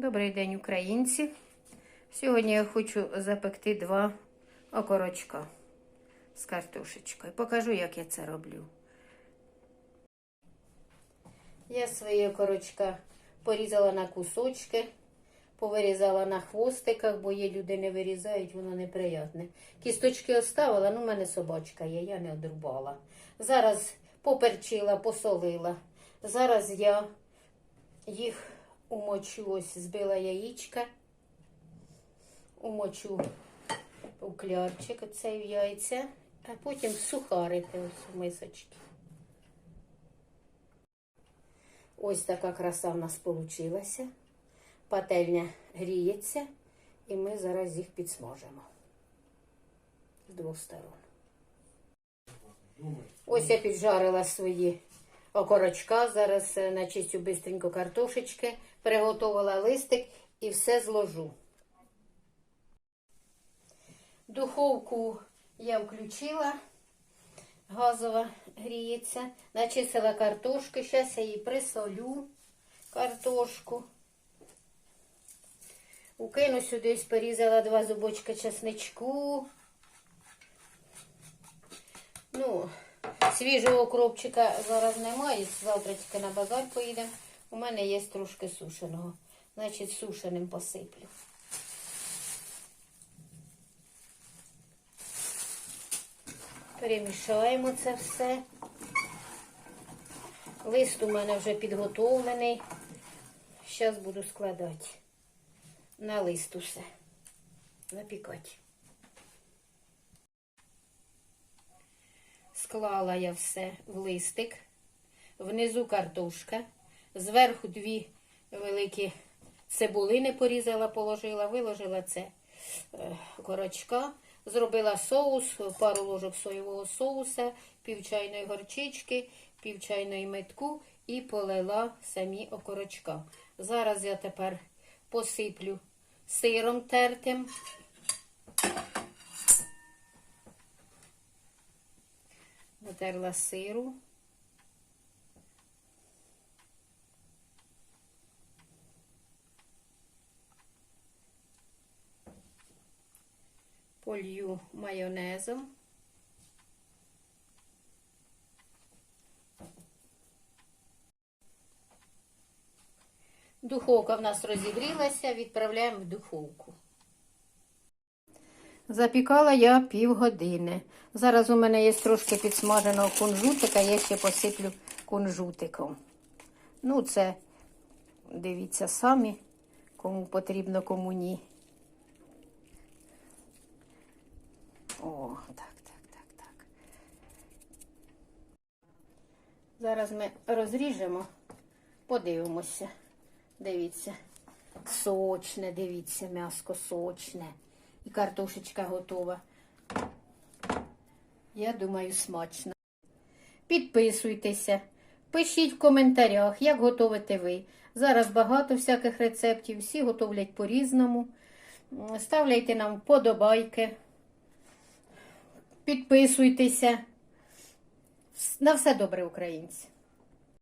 Добрий день, українці. Сьогодні я хочу запекти два окорочка з картошечкою. Покажу, як я це роблю. Я свої окорочка порізала на кусочки, повирізала на хвостиках, бо є люди не вирізають, воно неприятне. Кісточки оставила, ну в мене собачка є, я не одрубала. Зараз поперчила, посолила. Зараз я їх умочу, ось збила яєчка, умочу у клярчик оцей в яйця, а потім сухарити ось в мисочки. Ось така краса в нас вийшла. Пательня гріється, і ми зараз їх підсмажимо з двох сторон. Ось я піджарила свої окорочка. Зараз е, начистю бистренько картошечки, приготувала листик і все зложу. Духовку я включила, газова гріється, начистила картошку, зараз я її присолю, картошку. Укину сюди, порізала два зубочка чесничку. Ну, свіжого кропчика зараз немає, завтра тільки на базар поїдемо. У мене є трошки сушеного. Значить, сушеним посиплю. Перемішаємо це все. Лист у мене вже підготовлений. Зараз буду складати на лист усе. Запікати. Склала я все в листик. Внизу картошка. Зверху дві великі цибулини порізала, положила, виложила це е, корочка. Зробила соус, пару ложок соєвого соуса, пів чайної горчички, пів чайної метку і полила самі окорочка. Зараз я тепер посиплю сиром тертим. Натерла сиру. Полью майонезом. Духовка в нас розігрілася, відправляємо в духовку. Запікала я півгодини. Зараз у мене є трошки підсмаженого кунжутика, я ще посиплю кунжутиком. Ну, це, дивіться самі, кому потрібно, кому ні. О, так, так, так, так. Зараз ми розріжемо, подивимося. Дивіться, сочне, дивіться, м'яско сочне. І картошечка готова. Я думаю, смачно. Підписуйтеся, пишіть в коментарях, як готуєте ви. Зараз багато всяких рецептів, всі готовлять по-різному. Ставляйте нам вподобайки. Підписуйтеся. На все добре, українці!